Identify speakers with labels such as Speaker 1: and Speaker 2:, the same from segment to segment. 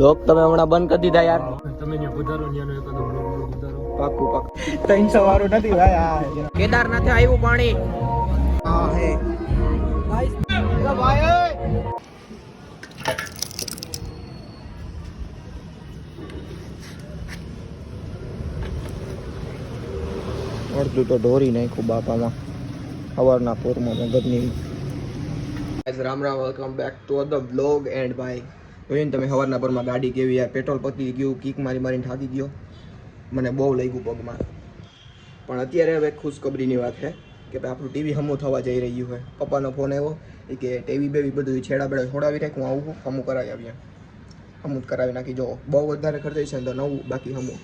Speaker 1: લોક તમે હમણાં બંધ કરી દીધા યાર.
Speaker 2: તમે વધારો
Speaker 1: પાકું પાકું.
Speaker 3: ત્રણસો વાળું નથી ભાઈ આ
Speaker 1: કેદારનાથે આવ્યું પાણી.
Speaker 3: હા હે.
Speaker 1: અડધું તો ઢોરી નાખ્યું બાપામાં. સવારના પોરમાં મગજની. Ram Ram welcome back to the blog and ભાઈ જોઈને તમે સવારના પરમાં ગાડી કેવી યાર, પેટ્રોલ પતી ગયું, કિક મારી મારીને થાકી ગયો. મને બહુ લાગ્યું પગમાં. પણ અત્યારે હવે ખુશખબરીની વાત છે કે ભાઈ આપણું ટીવી હમું થવા જઈ રહ્યું છે પપ્પાનો ફોન આવ્યો કે ટીવી બેવી બધું છેડા બેડા છોડાવી રાખ, હું આવું હમું કરાવી આવીએ. હમું કરાવી નાખી. જો, બહુ વધારે ખર્ચ છે તો નવું, બાકી હમું.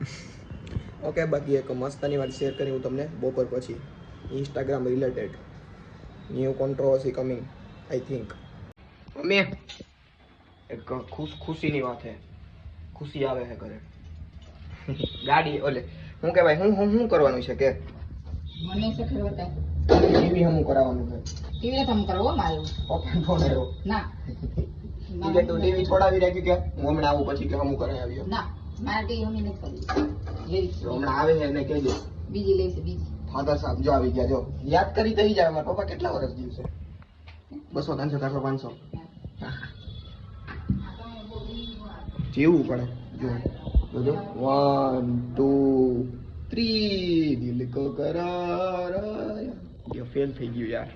Speaker 1: ઓકે, બાકી એક મસ્તની વાત શેર કરી હું તમને બપોર પછી. Instagram related new controversy coming I think mummy એક ખુશ ખુશીની વાત છે. ખુશી આવે છે ઘરે. ગાડી ઓલે હું કહેવાય હું હું શું કરવાનું છે કે?
Speaker 4: મને છે ખરવતા
Speaker 1: ટીવી હમું કરાવવાનું છે.
Speaker 4: ટીવી નથી કરવો મારું.
Speaker 1: ઓપન ફોન આવ્યો.
Speaker 4: ના.
Speaker 1: ઈ તો ટીવી છોડાવી રાખ્યું કે? હું હમણાં આવું પછી કે હમું કરાવી આવ્યો.
Speaker 4: ના મારે ટીવી અમે નથી કરવી.
Speaker 1: હમણાં આવે છે એને કહેજો.
Speaker 4: બીજી લઈશ બીજી.
Speaker 1: ફાધર સાહેબ જો આવી ગયા જો. યાદ કરી થઈ જાય મારા પપ્પા કેટલા વર્ષ જીવશે? બસો ત્રણસો ચારસો પાંચસો. જીવવું પડે. જો જોજો વન ટુ થ્રી દિલ કો કરાર આયા. ફેલ થઈ ગયું યાર.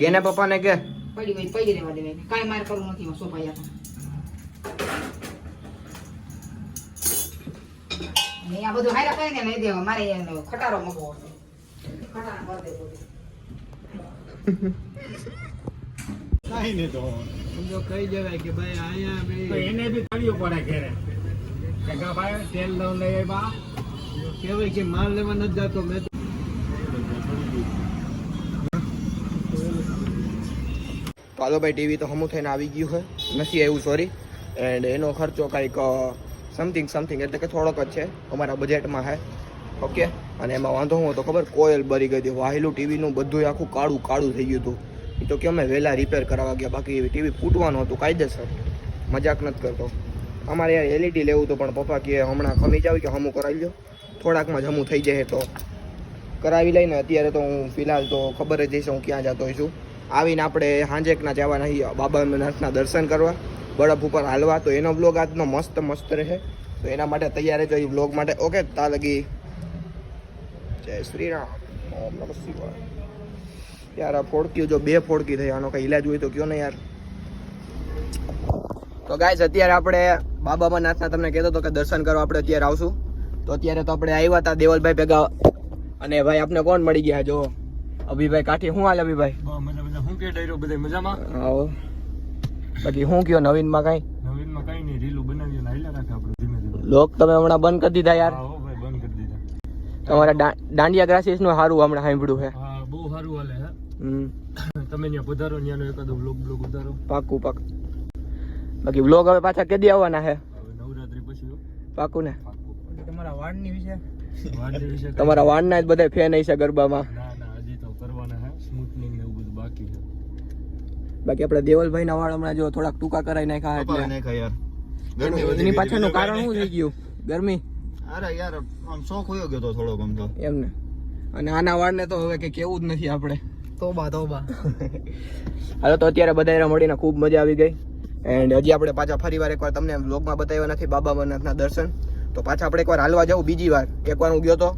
Speaker 1: કેને પપ્પાને કે?
Speaker 4: પડી પડી રહેવા દેવાય. કાંઈ મારે કરવું નથી સોફા યાર અહીંયા બધું હારા કરીને લઈ દેવા. મારે ખટારો મગવો ખટારો દે બધું.
Speaker 3: નહીં તો.
Speaker 2: સમજો કહી દેવાય કે ભાઈ અહીંયા બી એને બી કાઢ્યું પડે ઘેરે. કે ભાઈ તેલ લઉં લઈ આવ્યા. કહેવાય કે માલ લેવા નથી જતો મેં તો
Speaker 1: ભાઈ ટીવી તો હમું થઈને આવી ગયું હોય નથી આવ્યું સોરી એન્ડ એનો ખર્ચો કંઈક સમથિંગ સમથિંગ એટલે કે થોડોક જ છે. અમારા બજેટમાં છે. ઓકે અને એમાં વાંધો હું હતો ખબર કોયલ બરી ગઈ હતી. વાહેલું ટીવીનું બધું આખું કાળું કાળું થઈ ગયું હતું. એ તો કે અમે વહેલા રિપેર કરાવવા ગયા, બાકી ટીવી ફૂટવાનું હતું, કાયદેસર. મજાક નથી કરતો. અમારે યાર એલઈડી લેવું હતું, પણ પપ્પા કહે હમણાં ખમી જાવ કે હમું કરાવી લો થોડાકમાં જ હમું થઈ જાય તો. કરાવી લઈને અત્યારે તો હું ફિલહાલ તો ખબર જ હશે હું ક્યાં જતો છું. આવીને આપણે હાંજેકના જવાના છીએ બાબા અમરનાથના દર્શન કરવા. બરફ ઉપર હાલવા, તો એનો બ્લોગ આજનો મસ્ત મસ્ત રહે. તો એના માટે તૈયાર રહેજો એ બ્લોગ માટે. ઓકે તા લગી. જય શ્રી રામ. નમઃ શિવાય. યાર આ ફોડકી જો બે ફોડકી થઈ આનો કઈ ઈલાજ હોય તો કયો ને યાર? તો ગાઈઝ અત્યારે આપણે બાબા અમરનાથના તમને કહેતો હતો કે દર્શન કરવા આપણે અત્યારે આવશું. તો અત્યારે તો આપણે આવ્યા હતા દેવલભાઈ ભેગા. અને ભાઈ આપને કોણ મળી ગયા? જો અભિભાઈ કાઠી શું હાલ અભિભાઈ?
Speaker 2: હું કે ડાયરો બધા મજામાં?
Speaker 1: આવો. બાકી શું કયો નવીનમાં કાંઈ?
Speaker 2: નવીનમાં કઈ નહીં રીલું બનાવીએ ને હાલ્યા રાખે આપણે ધીમે ધીમે.
Speaker 1: લોક તમે હમણાં બંધ કરી દીધા યાર.
Speaker 2: હા ભાઈ બંધ કરી દીધા.
Speaker 1: તમારા દાંડિયા ગ્રાસીસનું સારું હમણાં સાંભળ્યું છે
Speaker 2: હા બહુ સારું હાલે હા તમે ત્યાં પધારો ત્યાંનો એકાદો બ્લોગ બ્લોગ ઉતારો.
Speaker 1: પાકું પાક. બાકી બ્લોગ હવે પાછા કેદી આવવાના છે
Speaker 2: નવરાત્રી પછી
Speaker 1: પાકું. ને
Speaker 3: તમારા વાળની વિશે?
Speaker 1: તમારા વાળના જ બધા ફેન હશે ગરબામાં.
Speaker 2: ના ના હજી તો કરવાના હે. સ્મૂથનિંગ ને એવું બધું બાકી છે
Speaker 1: બાકી આપણે દેવલભાઈ ના વાળ હમણાં જો થોડાક ટૂંકા કરાવી નાખ્યા એટલે. એનું- એની પાછળનું કારણ શું થઈ ગયું? ગરમી?
Speaker 3: અરે યાર આમ શોખ હોયો ગયો તો થોડોક આમ તો.
Speaker 1: એમને. અને આના વાળને તો હવે કે કેવું જ નથી આપણે.
Speaker 3: તોબા તોબા.
Speaker 1: હાલો તો અત્યારે બધા મળીને ખૂબ મજા આવી ગઈ. એન્ડ હજી આપણે પાછા ફરી વાર એકવાર તમને વ્લોગમાં બતાવ્યા નથી બાબા અમરનાથના દર્શન. તો પાછા આપણે એકવાર હાલવા જવું બીજી વાર. એકવાર હું ગયો તો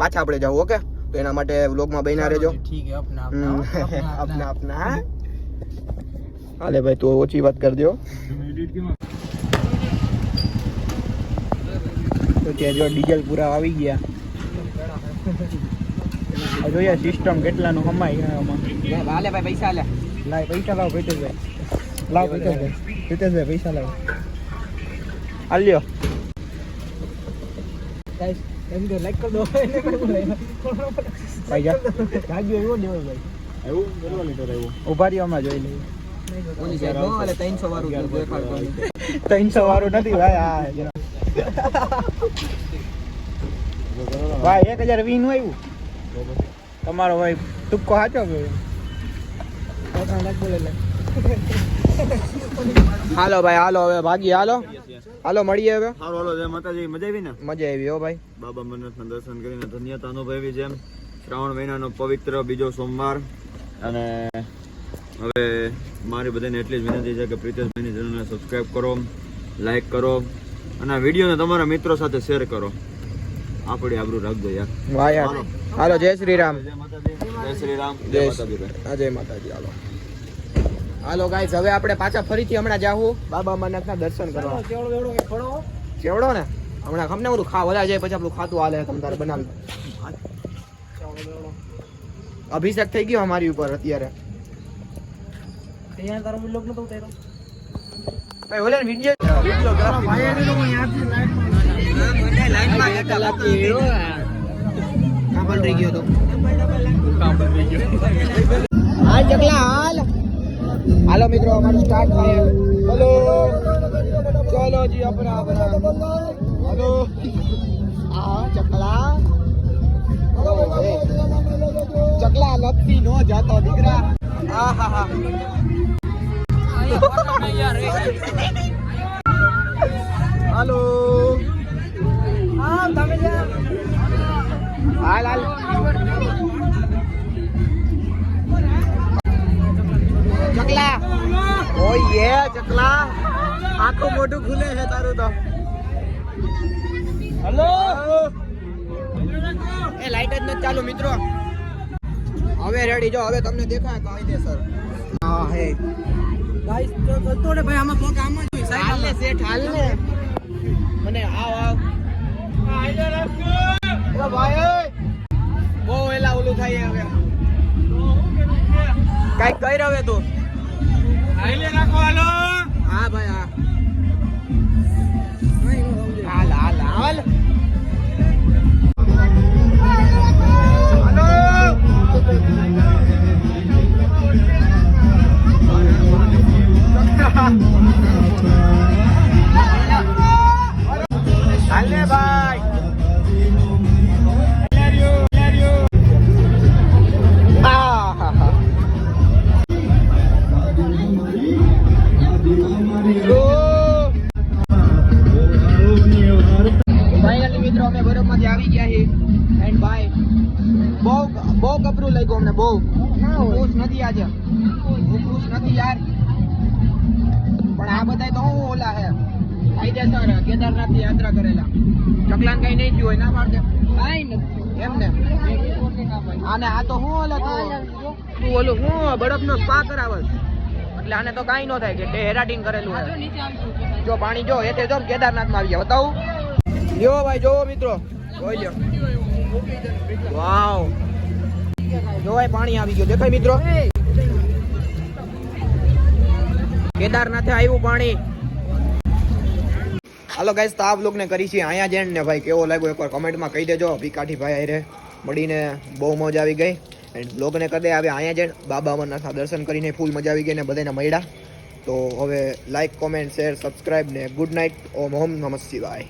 Speaker 1: પાછા આપણે જવું ઓકે? તો એના માટે વ્લોગમાં બન્યા રહેજો.
Speaker 3: અપના
Speaker 1: આપના હાલે ભાઈ તું ઓછી વાત કરજો
Speaker 3: તો ત્યાં જો ડીઝલ પૂરા આવી ગયા. જોઈએ સિસ્ટમ કેટલાનું હમાય આમાં.
Speaker 1: હાલે ભાઈ પૈસા લે
Speaker 3: લાય પૈસા લાવ ભાઈ લાવ પૈતેશભાઈ પૈતેશભાઈ પૈસા લાવ. હાલ્યો. એમ તો લાઈક કરી દો ભાઈ જા. જાગ્યો એવો દેવો ભાઈ.
Speaker 2: એવું? કરવા લીધો રહ્યો
Speaker 3: ઊભા રહ્યો હમણાં જોઈ લઈએ
Speaker 1: ઓલી સાઈડ નો હાલે 300 વાળું તું દેખાડતો નહીં.
Speaker 3: ત્રણસો વાળું નથી ભાઈ ભાઈ એક હજાર વીસનું આવ્યું. તમારો ભાઈ ટૂંકો સાચો
Speaker 1: હાલો ભાઈ હાલો હવે ભાગી હાલો. હાલો મળીએ હવે.
Speaker 5: હાલો હાલો જય માતાજી. મજા આવી ને?
Speaker 1: મજા આવી હો ભાઈ.
Speaker 5: બાબા મન્નતના દર્શન કરીને ધન્યતા અનુભવી જેમ શ્રાવણ મહિનાનો પવિત્ર બીજો સોમવાર. અને હવે મારી બધાને એટલી જ વિનંતી છે કે પ્રિતેશભાઈની ચેનલને સબસ્ક્રાઈબ કરો લાઈક કરો અને આ વિડીયોને તમારા મિત્રો સાથે શેર કરો. આપણી આબરૂ રાખજો યાર.
Speaker 1: વાહ યાર. હાલો. જય શ્રી રામ
Speaker 5: જય શ્રી રામ જય માતાજી.
Speaker 1: જય માતાજી હાલો. હાલો ગાઈસ હવે આપણે પાછા ફરીથી હમણાં જાહું. બાબા અમરનાથના દર્શન કરવા.
Speaker 3: ચેવડો કેવડો
Speaker 1: ચેવડો ને? હમણાં ખમને બધું ખા વધારે જાય પછી આપણું ખાતું હાલે તમ તારે બનાવી. અભિષેક થઈ ગયો અમારી ઉપર અત્યારે.
Speaker 3: અહીંયા તારો બ્લોગ નતો ઉતાર્યો?
Speaker 1: ભાઈ ઓલે વિડિયો હાલ ચકલા હાલ હાલો મિત્રો અમારું સ્ટાર્ટ થયું હલો ચલો જી અપના અપના હાલો આ ચકલા. ચકલા લપસી નો જાતો દીકરા હા હા હાલો હાલ હાલ ચકલા. ઓય ચકલા. આખું મોઢું ખુલે છે તારું તો. હલો. એ લાઈટ જ નથી ચાલુ મિત્રો. હવે રેડી જો હવે તમને દેખાય સર હા હે.
Speaker 3: ગાઈસ તો ચલતો ને ભાઈ આમાં પોક આમાં જ સાઈડ
Speaker 1: હાલ ને હાલ. ને મને આવ આવ. ઓ ભાઈ ઓય. બહુ એલા ઓલું થાય હવે. કંઈક કઈ રહ્યો તું. હા ભાઈ હા. પણ આ બધા તો હું ઓલા હે. કાયદેસર કેદારનાથની યાત્રા કરેલા. ચકલાન કઈ નહીં થયું હોય, ના પાડજે. કાઈ નથી. એમને આને આ તો હું ઓલા તું ઓલું હું બરફ નો સ્પા કરાવસ. એટલે આને તો કાંઈ ન થાય કે હેરાટીન કરેલું જો પાણી જો એ જો કેદારનાથમાં આવી ગયા. બતાવું. લ્યો ભાઈ જોવો મિત્રો. જોઈ લ્યો. વાવ. જો ભાઈ પાણી આવી ગયું. દેખાય મિત્રો? કેદારનાથે આવ્યું પાણી. હાલો ગાઈસ તો આ વ્લોગને કરી છે અહીંયા જઈને ને ભાઈ. કેવો લાગ્યો? એકવાર કમેન્ટમાં કહી દેજો. ભીકાઠી ભાઈ આયરે મળીને બહુ મોજ આવી ગઈ. એન્ડ વ્લોગને કદે હવે અહીંયા જઈને બાબા અમરનાથના દર્શન કરીને ફૂલ મજા આવી ગઈ ને બધાને મળ્યા. તો હવે લાઈક કોમેન્ટ શેર સબસ્ક્રાઈબ ને ગુડ નાઇટ ઓમ હોમ નમઃ શિવાય.